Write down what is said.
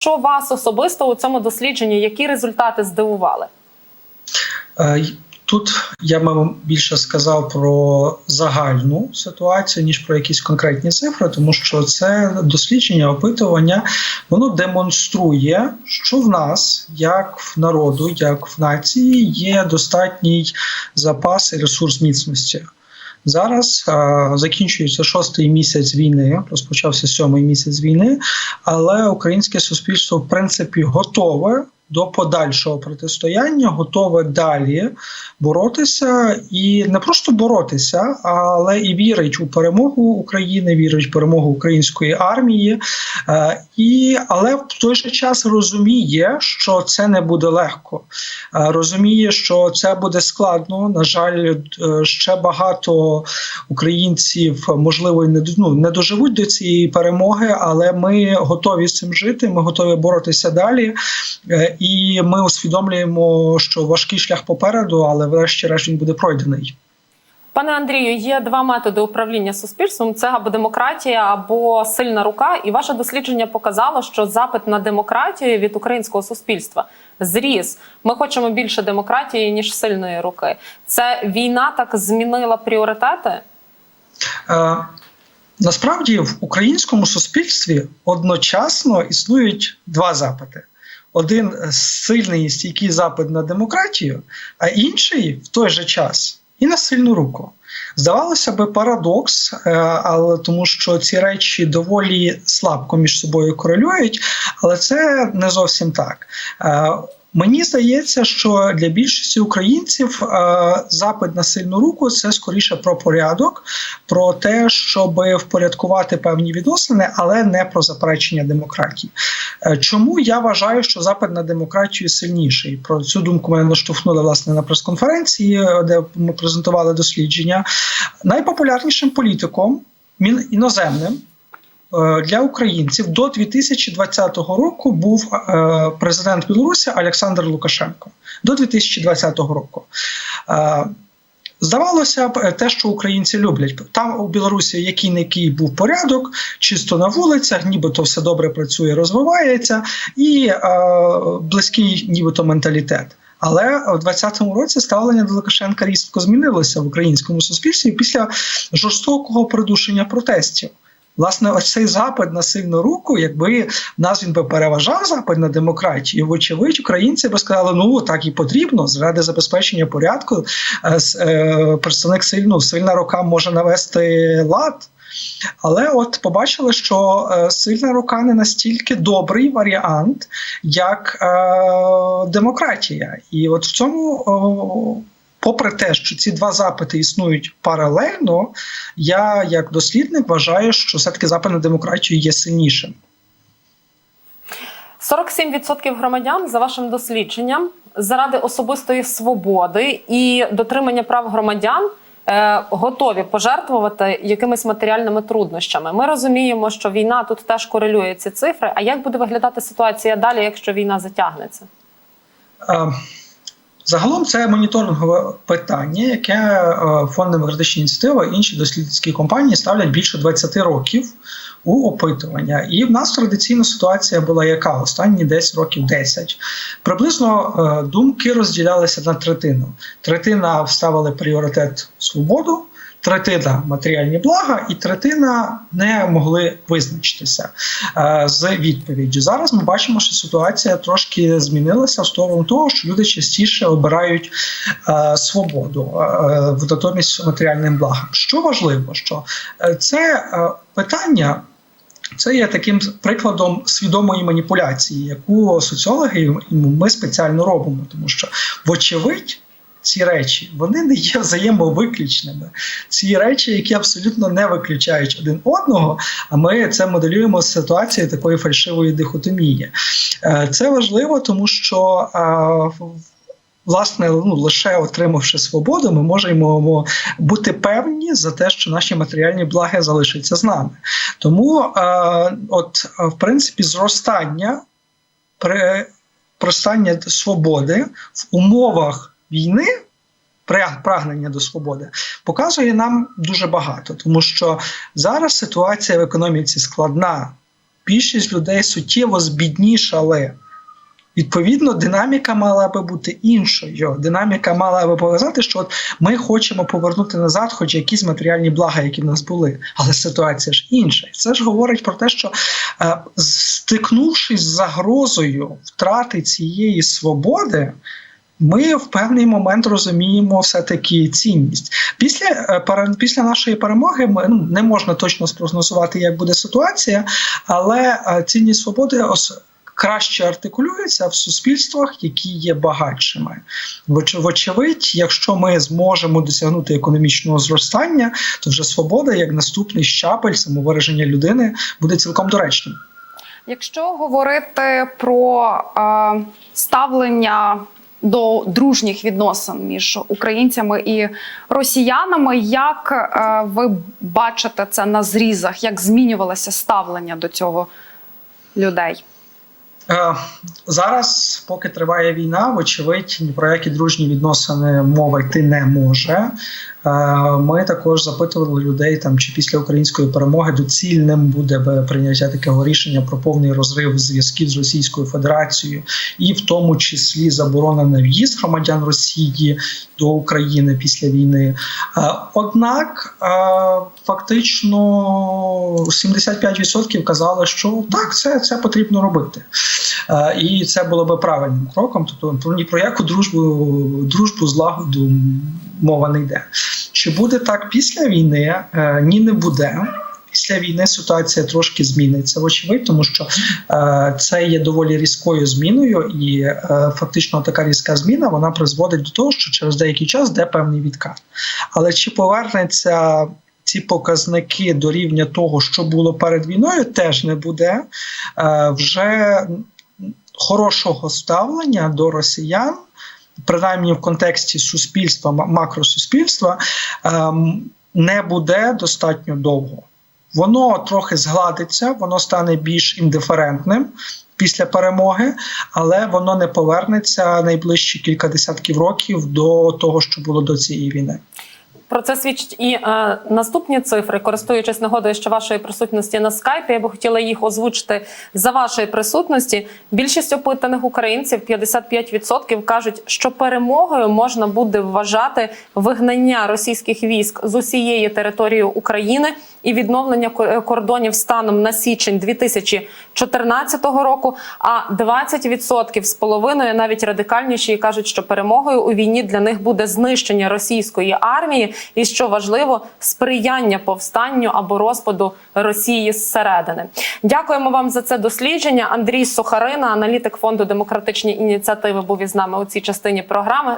Що вас особисто у цьому дослідженні? Які результати здивували? Е, Тут я мабуть, більше сказав про загальну ситуацію, ніж про якісь конкретні цифри, тому що це дослідження, опитування, воно демонструє, що в нас, як в народу, як в нації, є достатній запас і ресурс міцності. Зараз а, закінчується шостий місяць війни, розпочався сьомий місяць війни, але українське суспільство в принципі готове до подальшого протистояння, готове далі боротися і не просто боротися, але і вірить у перемогу України, вірить в перемогу української армії, Е, і але в той же час розуміє, що це не буде легко. Е, Розуміє, що це буде складно. На жаль, е, ще багато українців можливо не ну, не доживуть до цієї перемоги, але ми готові з цим жити. Ми готові боротися далі. І ми усвідомлюємо, що важкий шлях попереду, але врешті-решт він буде пройдений. Пане Андрію, є два методи управління суспільством: це або демократія, або сильна рука. І ваше дослідження показало, що запит на демократію від українського суспільства зріс. Ми хочемо більше демократії ніж сильної руки. Це війна так змінила пріоритети. Е, Насправді в українському суспільстві одночасно існують два запити: один е, сильний і стійкий запит на демократію, а інший в той же час і на сильну руку. Здавалося би, парадокс, е, але тому що ці речі доволі слабко між собою корелюють, але це не зовсім так. Мені здається, що для більшості українців е, запит на сильну руку це скоріше про порядок, про те, щоб впорядкувати певні відносини, але не про заперечення демократії. Е, Чому я вважаю, що запит на демократію сильніший? Про цю думку мене наштовхнули власне на прес-конференції, е, де ми презентували дослідження. Найпопулярнішим політиком іноземним. Е, Для українців до 2020 року був е, президент Білорусі Олександр Лукашенко. До 2020 року. Е, Здавалося б, те, що українці люблять. Там у Білорусі який не який був порядок, чисто на вулицях, нібито все добре працює, розвивається, і е, близький, нібито менталітет. Але в 2020 році ставлення до Лукашенка різко змінилося в українському суспільстві після жорстокого придушення протестів. Власне, ось цей запит на сильну руку, якби нас він би переважав запит на демократію, вочевидь, українці би сказали, ну так і потрібно заради забезпечення порядку. е, е, Представник сильну сильна рука може навести лад. Але от побачили, що е, сильна рука не настільки добрий варіант, як демократія. І от в цьому, попри те, що ці два запити існують паралельно, я як дослідник вважаю, що все-таки запит на демократію є сильнішим. 47% громадян за вашим дослідженням заради особистої свободи і дотримання прав громадян е, готові пожертвувати якимись матеріальними труднощами. Ми розуміємо, що війна тут теж корелює ці цифри. А як буде виглядати ситуація далі, якщо війна затягнеться? Е, Загалом це моніторингове питання, яке е, фонд демократична ініціатива і інші дослідницькі компанії ставлять більше 20 років у опитування. І в нас традиційна ситуація була яка останні десь років 10. Приблизно е, думки розділялися на третину. Третина вставили пріоритет свободу. Третина матеріальні блага, і третина не могли визначитися е, з відповіді. Зараз ми бачимо, що ситуація трошки змінилася в сторону того, що люди частіше обирають е, свободу е, в натомість матеріальним благам. Що важливо, що е, це е, питання. Це є таким прикладом свідомої маніпуляції, яку соціологи ми спеціально робимо, тому що, вочевидь, ці речі вони не є взаємовиключними. Ці речі, які абсолютно не виключають один одного. А ми це моделюємо з ситуації такої фальшивої дихотомії. Е, Це важливо, тому що. е, Власне, ну лише отримавши свободу, ми можемо бути певні за те, що наші матеріальні благи залишаться з нами. Тому, е, от, е, в принципі, зростання при зростання свободи в умовах війни, прагнення до свободи, показує нам дуже багато, тому що зараз ситуація в економіці складна. більшість людей суттєво збіднішали. Відповідно, динаміка мала би бути іншою. Динаміка мала би показати, що от ми хочемо повернути назад, хоч якісь матеріальні блага, які в нас були. Але ситуація ж інша. І Це ж говорить про те, що е, стикнувшись з загрозою втрати цієї свободи. Ми в певний момент розуміємо все-таки цінність. Після е, після нашої перемоги ми ну, не можна точно спрогнозувати, як буде ситуація, але е, цінність свободи краще артикулюється в суспільствах, які є багатшими. Воч- Вочевидь, якщо ми зможемо досягнути економічного зростання, то вже свобода як наступний щабель самовираження людини буде цілком доречним. Якщо говорити про е, ставлення до дружніх відносин між українцями і росіянами, як е, ви бачите це на зрізах? Як змінювалося ставлення до цього людей? Е, Зараз, поки триває війна, вочевидь, ні про які дружні відносини мова йти не може. Ми також запитували людей, там чи після української перемоги доцільним буде прийняття такого рішення про повний розрив зв'язків з Російською Федерацією, і в тому числі заборона на в'їзд громадян Росії до України після війни. Однак фактично 75% казали, що так, це, це потрібно робити. І це було би правильним кроком. Тобто про ні про яку дружбу, дружбу злагоду мова не йде. Чи буде так після війни? Е, Ні, не буде. Після війни ситуація трошки зміниться, вочевидь, тому що е, це є доволі різкою зміною, і е, фактично така різка зміна вона призводить до того, що через деякий час йде певний відкат. Але чи повернеться ці показники до рівня того, що було перед війною, теж не буде. Е, вже хорошого ставлення до росіян, принаймні в контексті суспільства, макросуспільства, ем, не буде достатньо довго. Воно трохи згладиться, воно стане більш індиферентним після перемоги, але воно не повернеться найближчі кілька десятків років до того, що було до цієї війни. Про це свідчить і е, наступні цифри. Користуючись нагодою, що вашої присутності на скайпі, я би хотіла їх озвучити за вашої присутності. Більшість опитаних українців, 55%, кажуть, що перемогою можна буде вважати вигнання російських військ з усієї території України і відновлення е, кордонів станом на січень 2014 року. А 20% з половиною навіть радикальніші кажуть, що перемогою у війні для них буде знищення російської армії, і що важливо, сприяння повстанню або розпаду Росії зсередини. Дякуємо вам за це дослідження. Андрій Сухарина, аналітик фонду демократичні ініціативи, був із нами у цій частині програми.